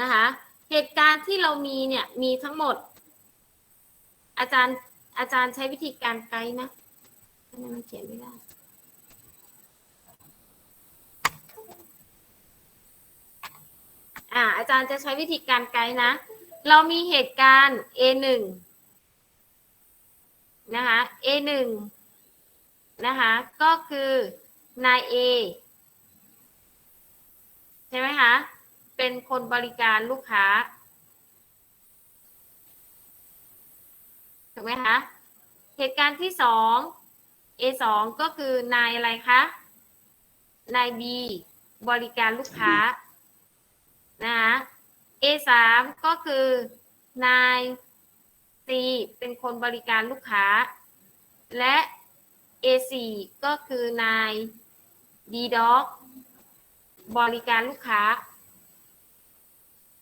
นะคะ เหตุการณ์ที่เรามีเนี่ยมีทั้งหมด อาจารย์อาจารย์ใช้วิธีการไกด์นะทำไมมันเขียนไม่ได้อ่าอาจารย์จะใช้วิธีการไกด์นะ เรามีเหตุการณ์ A หนึ่งนะคะ A หนึ่งนะคะ ก็คือนาย A ใช่ไหมคะ เป็นคนบริการลูกค้าถูกไหมคะเหตุการณ์ที่สอง A สองก็คือนายอะไรคะนาย B บริการลูกค้านะคะ A สามก็คือนาย C เป็นคนบริการลูกค้า และ A สี่ก็คือนาย D dog บริการลูกค้า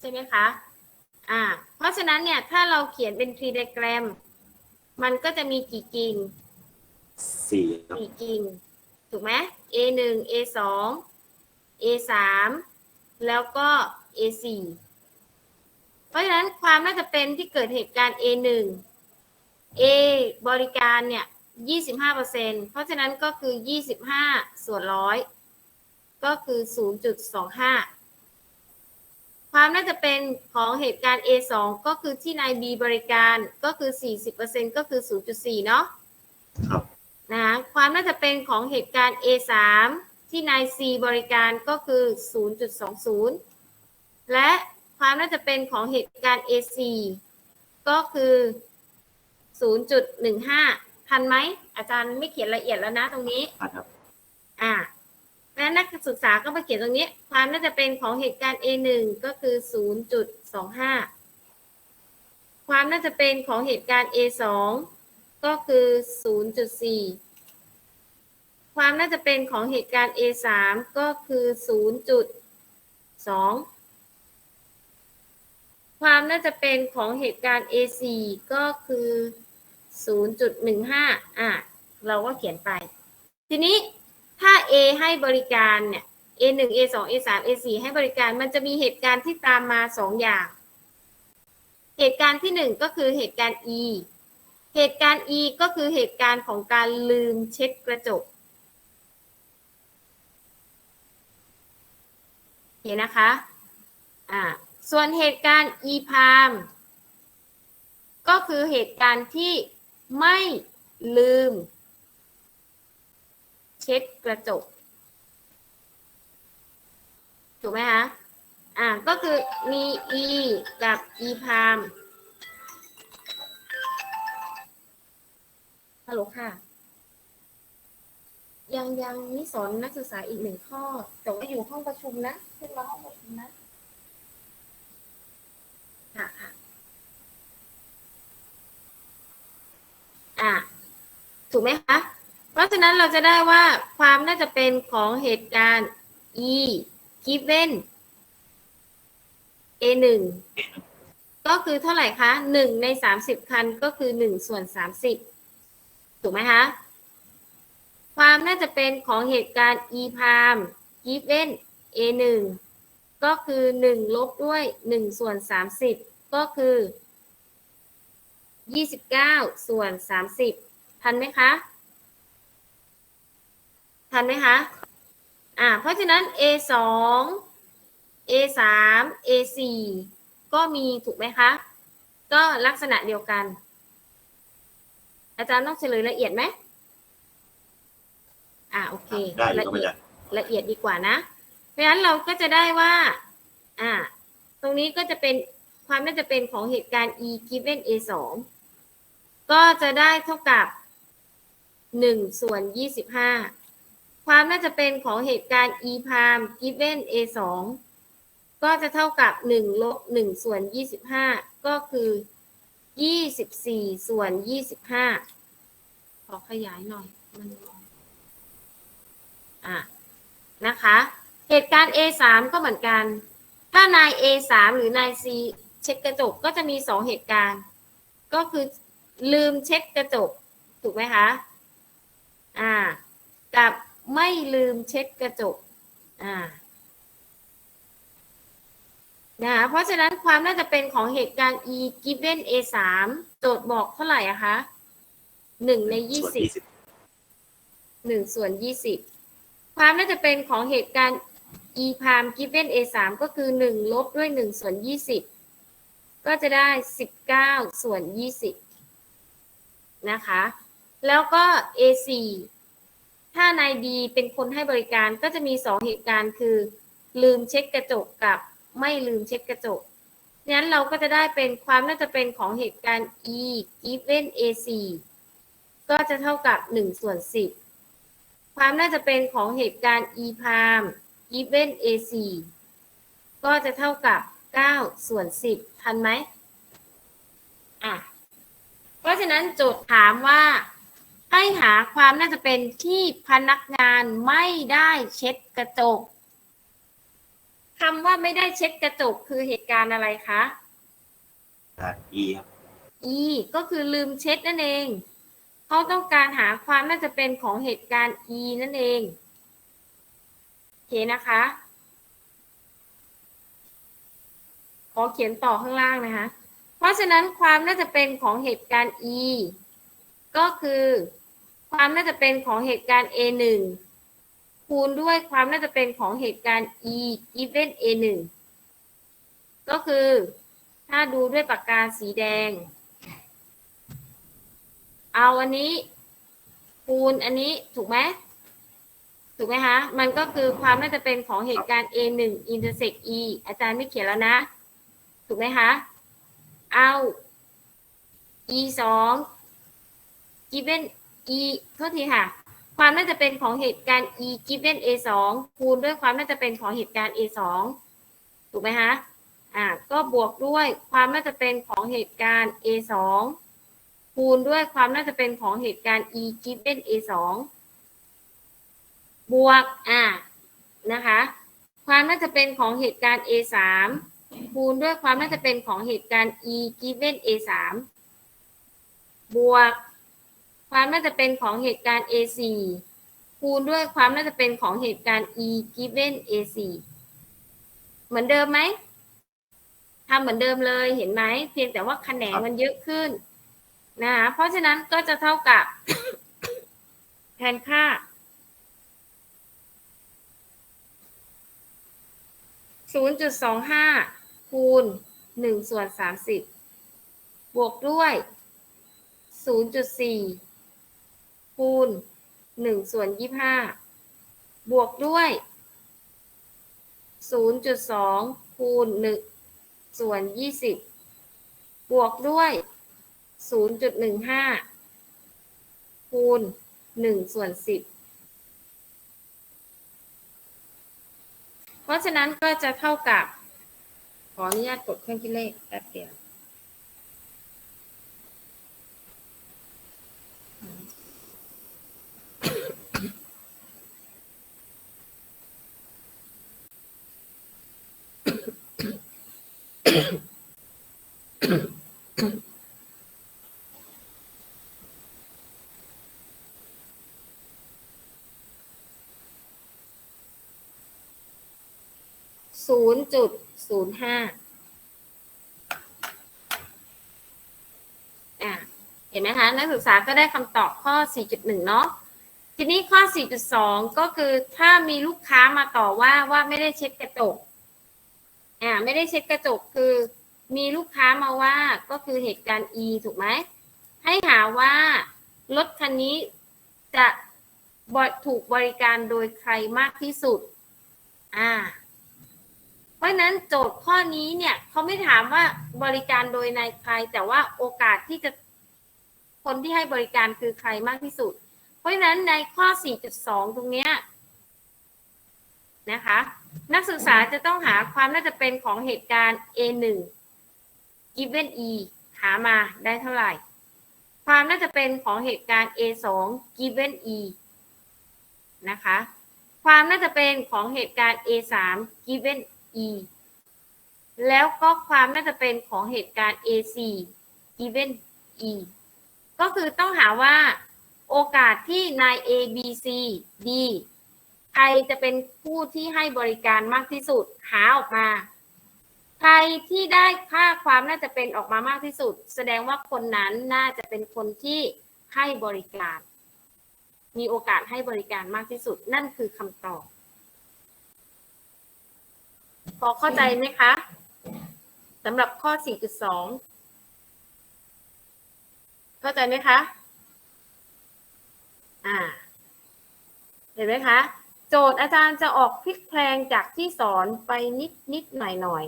ใช่ไหมคะอ่าเพราะฉะนั้นเนี่ยถ้าเราเขียนเป็นทรีไดแกรม มันก็จะมีกี่กิ่งสี่ครับสี่กิ่ง ถูกไหม A หนึ่ง A สอง A สามแล้วก็ A สี่เพราะฉะนั้นความน่าจะเป็นที่เกิดเหตุการณ์ A หนึ่ง A บริการเนี่ยยี่สิบห้าเปอร์เซ็นเพราะฉะนั้นก็คือยี่สิบห้าส่วนร้อยก็คือศูนย์จุดสองห้า ความน่าจะเป็นของเหตุการณ์ A สองก็คือที่นาย B บริการก็คือสี่สิบเปอร์เซ็นก็คือศูนย์จุดสี่เนาะครับนะคะความน่าจะเป็นของเหตุการณ์ A3 ที่นาย C บริการก็คือ 0.20 และความน่าจะเป็นของเหตุการณ์ A4 ก็คือ 0.15 ทันไหม อาจารย์ไม่เขียนละเอียดแล้วนะตรงนี้อะครับ อ่า แล้วนักศึกษาก็มาเขียนตรงนี้ ความน่าจะเป็นของเหตุการณ์ A1 ก็คือ 0.25 ความน่าจะเป็นของเหตุการณ์ A2 ก็คือ 0.4 ความน่าจะเป็นของเหตุการณ์ A3 ก็คือ 0.2 ความน่าจะเป็นของเหตุการณ์ A4 ก็คือ 0.15 อะ เราก็เขียนไป ทีนี้ ถ้า A ให้บริการเนี่ย A1 A2 A3 A4 ให้บริการมันจะมีเหตุการณ์ที่ตามมาสองอย่าง เหตุการณ์ที่หนึ่งก็คือเหตุการณ์ E เหตุการณ์ E ก็คือเหตุการณ์ของการลืมเช็ดกระจกเห็นนะคะ อ่า ส่วนเหตุการณ์ E พามก็คือเหตุการณ์ที่ไม่ลืม เช็ดกระจก ถูกไหมคะอ่าก็คือมี E กับ E พามฮัลโหลค่ะ ยังยังนี่สอนนักศึกษาอีกหนึ่งข้อ แต่ว่าอยู่ห้องประชุมนะ ขึ้นมาห้องประชุมนะ ค่ะค่ะอ่าถูกไหมคะ ราะฉะนั้นเราจะได้ว่าความน่าจะเป็นของเหตุการณ์ e given a หนึ่งก็คือเท่าไหร่คะหนึ่งในสามสิบคันก็คือหนึ่งส่วนสามสิบถูกไหมคะ ความน่าจะเป็นของเหตุการณ์ e prime given a หนึ่งก็คือหนึ่งลบด้วยหนึ่งส่วนสามสิบก็คือยี่สิบเก้าส่วนสามสิบทันไหมคะ ทันไหมคะอ่าเพราะฉะนั้น A สอง A สาม A สี่ก็มีถูกไหมคะ ก็ลักษณะเดียวกัน อาจารย์ต้องเฉลยละเอียดไหมอ่าโอเคได้อยู่ละครับเอีอายดจารย์ละเอียดดีกว่านะ เพราะฉะนั้นเราก็จะได้ว่าอ่าตรงนี้ก็จะเป็นความน่าจะเป็นของเหตุการณ์ e given a สองก็จะได้เท่ากับหนึ่งส่วนยี่สิบห้า ความน่าจะเป็นของเหตุการณ์ e prime given a สองก็จะเท่ากับหนึ่งลบหนึ่งส่วนยี่สิบห้าก็คือยี่สิบสี่ส่วนยี่สิบห้าขอขยายหน่อยมันอะนะคะ เหตุการณ์ A 3ก็เหมือนกัน ถ้านาย A 3หรือนาย C เช็ดกระจกก็จะมีสองเหตุการณ์ ก็คือลืมเช็ดกระจก ถูกไหมคะ อ่า กับ ไม่ลืมเช็ดกระจกอ่านะคะเพราะฉะนั้นความน่าจะเป็นของเหตุการณ์ e given a สามโจทย์บอกเท่าไหร่อะคะหนึ่งในยี่ส่วนสิบยี่สิบหนึ่งส่วนยี่สิบความน่าจะเป็นของเหตุการณ์ e prime given a สามก็คือหนึ่งลบด้วยหนึ่งส่วนยี่สิบก็จะได้สิบเก้าส่วนยี่สิบนะคะ แล้วก็ a สี่ ถ้านายดีเป็นคนให้บริการก็จะมีสองเหตุการณ์คือ ลืมเช็คกระจกกับไม่ลืมเช็คกระจกงั้นเราก็จะได้เป็นความน่าจะเป็นของเหตุการณ์ e given a สี่ก็จะเท่ากับหนึ่งส่วนสิบความน่าจะเป็นของเหตุการณ์ e prime given a 4ก็จะเท่ากับ9ส่วน10 ทันไหมอะ เพราะฉะนั้นโจทย์ถามว่า ให้หาความน่าจะเป็นที่พนักงานไม่ได้เช็ดกระจกคำว่าไม่ได้เช็ดกระจกคือเหตุการณ์อะไรคะอ่า e ครับ e ก็คือลืมเช็ดนั่นเอง เขาต้องการหาความน่าจะเป็นของเหตุการณ์ e นั่นเองโอเคนะคะ ขอเขียนต่อข้างล่างนะคะ เพราะฉะนั้นความน่าจะเป็นของเหตุการณ์ e ก็คือ ความน่าจะเป็นของเหตุการณ์ a 1คูณด้วยความน่าจะเป็นของเหตุการณ์ e given a 1ก็คือ ถ้าดูด้วยปากกาสีแดง เอาอันนี้ คูณอันนี้ถูกไหมถูกไหมคะ มันก็คือความน่าจะเป็นของเหตุการณ์ a 1 intersect e อาจารย์ไม่เขียนแล้วนะ ถูกไหมคะ เอา e 2 given e โทษทีค่ะ ความน่าจะเป็นของเหตุการณ์ e given a 2คูณด้วยความน่าจะเป็นของเหตุการณ์ a 2ถูกไหมคะอ่าก็บวกด้วยความน่าจะเป็นของเหตุการณ์ a 2คูณด้วยความน่าจะเป็นของเหตุการณ์ e given a 2บวกอ่านะคะความน่าจะเป็นของเหตุการณ์ a 3คูณด้วยความน่าจะเป็นของเหตุการณ์ e given a 3บวก ความน่าจะเป็นของเหตุการณ์ a 4 คูณด้วยความน่าจะเป็นของเหตุการณ์ e given a 4 เหมือนเดิมไหมทำเหมือนเดิมเลยเห็นไหมเพียงแต่ว่าคะแนนมันเยอะขึ้นนะคะเพราะฉะนั้นก็จะเท่ากับ แทนค่า 0.25 คูณ 1 ส่วน 30 บวกด้วย 0.4 คูณหนึ่งส่วนยี่ห้าบวกด้วยศูนย์จุดสองคูณหนึ่งส่วนยี่สิบบวกด้วยศูนย์จุดหนึ่งห้าคูณหนึ่งส่วนสิบเพราะฉะนั้นก็จะเท่ากับ ขออนุญาตกดเครื่องคิดเลขแป๊บเดียว ศูนย์จุดศูนย์ห้าอะเห็นไหมคะ นักศึกษาก็ได้คำตอบข้อ 4.1 เนาะทีนี้ข้อ 4.2 ก็คือถ้ามีลูกค้ามาต่อว่าว่าไม่ได้เช็ดกระจก อ่า ไม่ได้เช็ดกระจกคือ มีลูกค้ามาว่าก็คือเหตุการณ์ E ถูกไหม ให้หาว่ารถคันนี้จะบถูกบริการโดยใครมากที่สุด อ่า เพราะนั้นโจทย์ข้อนี้เนี่ยเขาไม่ถามว่าบริการโดยนายใคร แต่ว่าโอกาสที่จะคนที่ให้บริการคือใครมากที่สุด เพราะฉะนั้นในข้อ 4.2 ตรงเนี้ยนะคะ นักศึกษาจะต้องหาความน่าจะเป็นของเหตุการณ์ A1 given E หามาได้เท่าไหร่ ความน่าจะเป็นของเหตุการณ์ A2 given E นะคะ ความน่าจะเป็นของเหตุการณ์ A3 given E แล้วก็ความน่าจะเป็นของเหตุการณ์ A4 given E ก็คือต้องหาว่าโอกาสที่นาย A B C D ใครจะเป็นผู้ที่ให้บริการมากที่สุด หาออกมา ใครที่ได้ค่าความน่าจะเป็นออกมามากที่สุด แสดงว่าคนนั้นน่าจะเป็นคนที่ให้บริการ มีโอกาสให้บริการมากที่สุด นั่นคือคำตอบพอเข้าใจไหมคะสำหรับข้อ 4.2 เข้าใจไหมคะ อ่า เห็นไหมคะ โจทย์อาจารย์จะออกพลิกแพลงจากที่สอนไปนิดนิดหน่อยหน่อย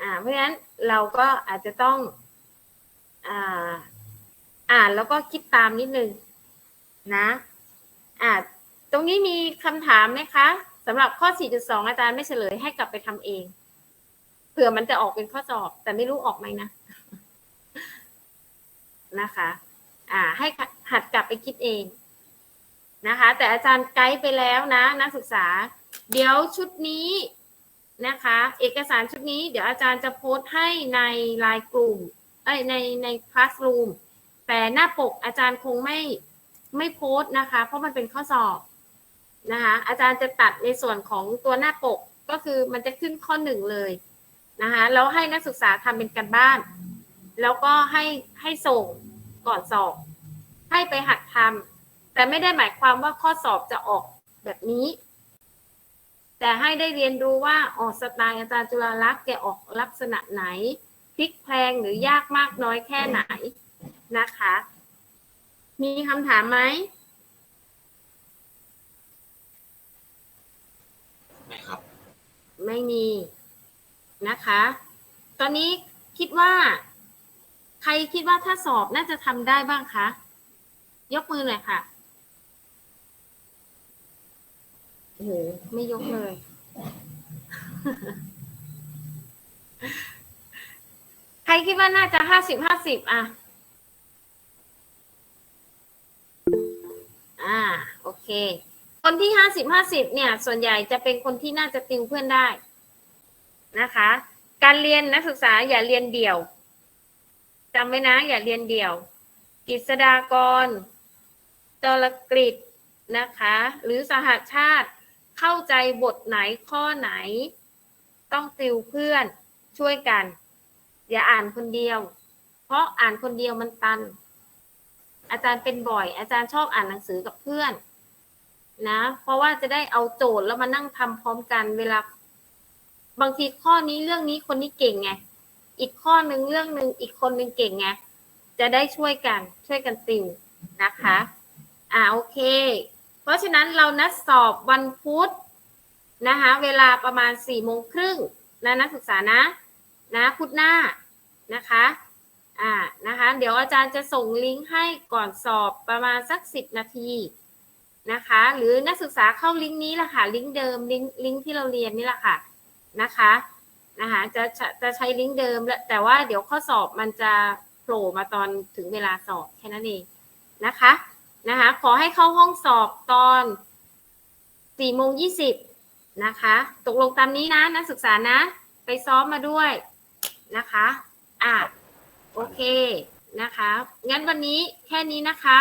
อ่าเพราะฉะนั้นเราก็อาจจะต้องอ่าอ่านแล้วก็คิดตามนิดนึงนะอ่าตรงนี้มีคำถามไหมคะสำหรับข้อ 4.2 อาจารย์ไม่เฉลยให้กลับไปทำเอง เผื่อมันจะออกเป็นข้อสอบ แต่ไม่รู้ออกไหมนะนะคะ อ่า ให้หัดกลับไปคิดเองนะคะ แต่อาจารย์ไกด์ไปแล้วนะ นักศึกษา เดี๋ยวชุดนี้ นะคะ เอกสารชุดนี้เดี๋ยวอาจารย์จะโพสต์ให้ในไลน์กลุ่มเอ้ยในในคลาสรูมแต่หน้าปกอาจารย์คงไม่ไม่โพสต์นะคะ เพราะมันเป็นข้อสอบนะคะอาจารย์จะตัดในส่วนของตัวหน้าปกก็คือมันจะขึ้นข้อหนึ่งเลยนะคะแล้วให้นักศึกษาทำเป็นการบ้าน แล้วก็ให้ให้ส่งก่อนสอบ ให้ไปหัดทำแต่ไม่ได้หมายความว่าข้อสอบจะออกแบบนี้ แต่ให้ได้เรียนรู้ว่าออกสไตล์อาจารย์จุฬาลักษณ์แกออกลักษณะไหนพลิกแพลงหรือยากมากน้อยแค่ไหนนะคะ มีคำถามไหมไม่ครับ ไม่มีนะคะ ตอนนี้คิดว่า ใครคิดว่าถ้าสอบน่าจะทำได้บ้างคะ ยกมือหน่อยค่ะ โอ้โห ไม่ยกเลย ใครคิดว่าน่าจะห้าสิบห้าสิบอะ อ่า โอเค คนที่ห้าสิบห้าสิบเนี่ย ส่วนใหญ่จะเป็นคนที่น่าจะติวเพื่อนได้นะคะ การเรียนนักศึกษาอย่าเรียนเดี่ยวจำไว้นะ อย่าเรียนเดี่ยวกฤษฎากรจรกฤษนะคะ หรือสหชาติ เข้าใจบทไหนข้อไหน ต้องติวเพื่อนช่วยกัน อย่าอ่านคนเดียว เพราะอ่านคนเดียวมันตัน อาจารย์เป็นบ่อย อาจารย์ชอบอ่านหนังสือกับเพื่อน นะ เพราะว่าจะได้เอาโจทย์แล้วมานั่งทำพร้อมกันเวลา บางทีข้อนี้เรื่องนี้คนนี้เก่งไงอีกข้อหนึ่งเรื่องหนึ่งอีกคนหนึ่งเก่งไงจะได้ช่วยกันช่วยกันติวนะคะ อ่าโอเค เพราะฉะนั้นเรานัดสอบวันพุธนะคะเวลาประมาณสี่โมงครึ่งนะนักศึกษานะนะพุธหน้านะคะอ่านะคะเดี๋ยวอาจารย์จะส่งลิงก์ให้ก่อนสอบประมาณสักสิบนาทีนะคะหรือนักศึกษาเข้าลิงก์นี้แหละค่ะลิงก์เดิมลิงก์ลิงก์ที่เราเรียนนี่แหละค่ะนะคะนะคะจะจะจะใช้ลิงก์เดิมแล้วแต่ว่าเดี๋ยวข้อสอบมันจะโผล่มาตอนถึงเวลาสอบแค่นั้นเองนะคะ นะคะ ขอให้เข้าห้องสอบตอนสี่โมงยี่สิบนะคะ ตกลงตามนี้นะนักศึกษานะ ไปซ้อมมาด้วยนะคะ อะ โอเคนะคะ งั้นวันนี้แค่นี้นะคะ